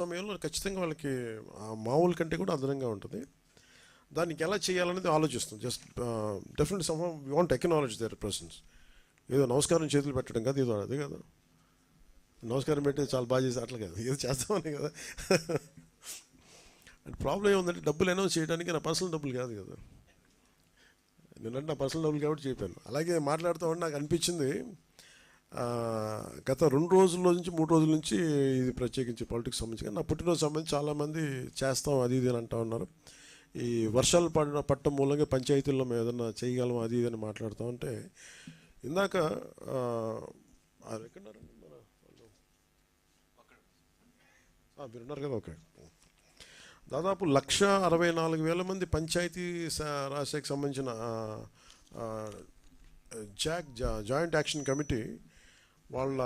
సమయంలో ఖచ్చితంగా వాళ్ళకి మామూలు కంటే కూడా అదనంగా ఉంటుంది. దానికి ఎలా చేయాలనేది ఆలోచిస్తుంది just definite some we want ecology there persons ఏదో నమస్కారం చేతులు పెట్టడం కాదు ఏదో అదే కదా. నమస్కారం పెట్టి చాలా బాగా చేసి అట్లా కాదు. ఏదో చేస్తామని కదా. అండ్ ప్రాబ్లం ఏముందంటే డబ్బులు అనౌన్స్ చేయడానికి నా పర్సనల్ డబ్బులు కాదు కదా. నిన్నంటే నా పర్సనల్ డబ్బులు కాబట్టి చెప్పాను. అలాగే మాట్లాడుతూ నాకు అనిపించింది గత రెండు రోజుల నుంచి మూడు రోజుల నుంచి ఇది ప్రత్యేకించి పాలిటిక్స్ సంబంధించి నా పుట్టినరోజు సంబంధించి చాలామంది చేస్తాం అది ఇది అని అంటూ ఉన్నారు. ఈ వర్షాలు పడిన పట్టడం మూలంగా పంచాయతీల్లో మేము ఏదన్నా చేయగలం అది ఇది అని మాట్లాడుతూ ఉంటే ఇందాక ఎక్కడున్నారండి మన మీరున్నారు కదా ఓకే. దాదాపు లక్ష అరవై నాలుగు వేల మంది పంచాయతీ స- సంబంధించిన జాక్ జా- జాయింట్ యాక్షన్ కమిటీ వాళ్ళ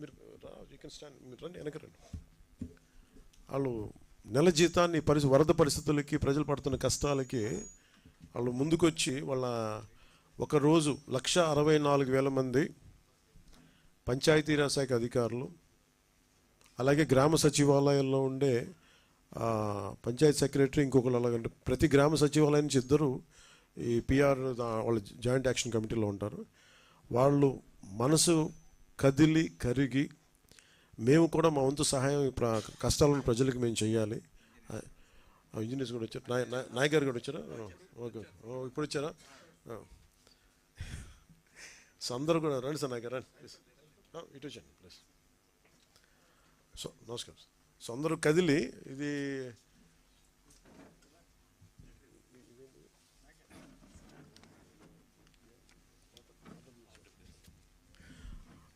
మీరు యూ కెన్ స్టాండ్ మీరు రండి వెనక రండి. వాళ్ళు నెల జీతాన్ని పరిస్థితి వరద పరిస్థితులకి ప్రజలు పడుతున్న కష్టాలకి వాళ్ళు ముందుకొచ్చి వాళ్ళ ఒక రోజు లక్ష అరవై నాలుగు వేల మంది పంచాయతీరాజ్ శాఖ అధికారులు అలాగే గ్రామ సచివాలయంలో ఉండే పంచాయత్ సెక్రటరీ ఇంకొకరు అలాగంటే ప్రతి గ్రామ సచివాలయం నుంచి ఇద్దరు ఈ పిఆర్ వాళ్ళ జాయింట్ యాక్షన్ కమిటీలో ఉంటారు. వాళ్ళు మనసు కదిలి కరిగి మేము కూడా మా వంతు సహాయం కష్టాలను ప్రజలకు మేము చేయాలి ఆ, ఇంజనీర్స్ కూడా వచ్చారు. నాయ గారు కూడా వచ్చారా? ఓకే ఇప్పుడు వచ్చారా? ఆ. సో అందరూ కూడా రండి సార్ నాయక్ గారు రండి ఇటు వచ్చాను ప్లీజ్. సో నమస్కారం సో అందరూ కదిలి ఇది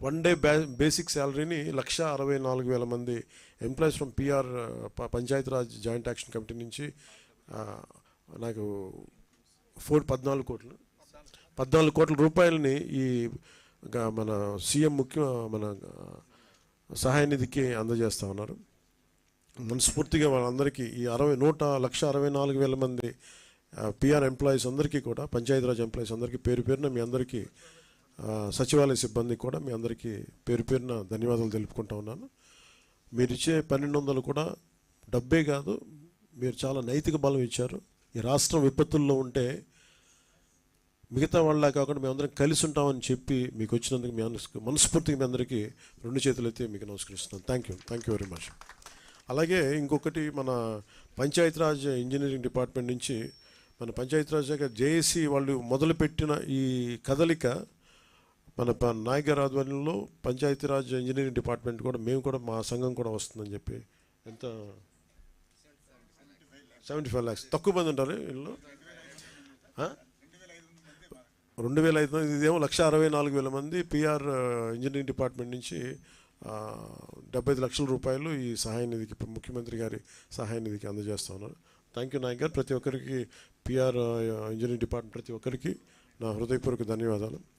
One day basic శాలరీని లక్ష అరవై నాలుగు వేల మంది employees from PR Panchayati Raj joint action committee నుంచి నాకు ఫోర్ పద్నాలుగు కోట్లు పద్నాలుగు కోట్ల రూపాయలని ఈ మన సీఎం ముఖ్య మన సహాయ నిధికి అందజేస్తా ఉన్నారు. మనస్ఫూర్తిగా వాళ్ళందరికీ ఈ అరవై నూట లక్ష అరవై నాలుగు వేల మంది పిఆర్ ఎంప్లాయీస్ అందరికీ కూడా పంచాయతీరాజ్ ఎంప్లాయీస్ అందరికీ పేరు పేరున మీ అందరికీ సచివాలయ సిబ్బంది కూడా మీ అందరికీ పేరు పేరున ధన్యవాదాలు తెలుపుకుంటా ఉన్నాను. మీరు ఇచ్చే పన్నెండు వందలు కూడా డబ్బే కాదు మీరు చాలా నైతిక బలం ఇచ్చారు. ఈ రాష్ట్రం విపత్తుల్లో ఉంటే మిగతా వాళ్ళ కాకుండా మేమందరం కలిసి ఉంటామని చెప్పి మీకు వచ్చినందుకు మీ అందరికి మనస్ఫూర్తిగా మీ అందరికీ రెండు చేతులు అయితే మీకు నమస్కరిస్తున్నాను. Thank you thank you very much అలాగే ఇంకొకటి మన పంచాయతీరాజ్ ఇంజనీరింగ్ డిపార్ట్మెంట్ నుంచి మన పంచాయతీరాజ్ శాఖ జేఏసీ వాళ్ళు మొదలుపెట్టిన ఈ కదలిక మన ప- ఆధ్వర్యంలో పంచాయతీరాజ్ ఇంజనీరింగ్ డిపార్ట్మెంట్ కూడా మేము కూడా మా సంఘం కూడా వస్తుందని చెప్పి ఎంత? సెవెంటీ ఫైవ్ ల్యాక్స్ తక్కువ మంది ఉంటారు వీళ్ళు. రెండు వేల ఐదు మంది. ఇదేమో లక్ష అరవై నాలుగు వేల మంది పిఆర్ ఇంజనీరింగ్ డిపార్ట్మెంట్ నుంచి డెబ్బై ఐదు లక్షల రూపాయలు ఈ సహాయ నిధికి ముఖ్యమంత్రి గారి సహాయ నిధికి అందజేస్తా ఉన్నారు. థ్యాంక్ యూ నాయక్ గారు ప్రతి ఒక్కరికి పిఆర్ ఇంజనీరింగ్ డిపార్ట్మెంట్ ప్రతి ఒక్కరికి నా హృదయపూర్వక ధన్యవాదాలు.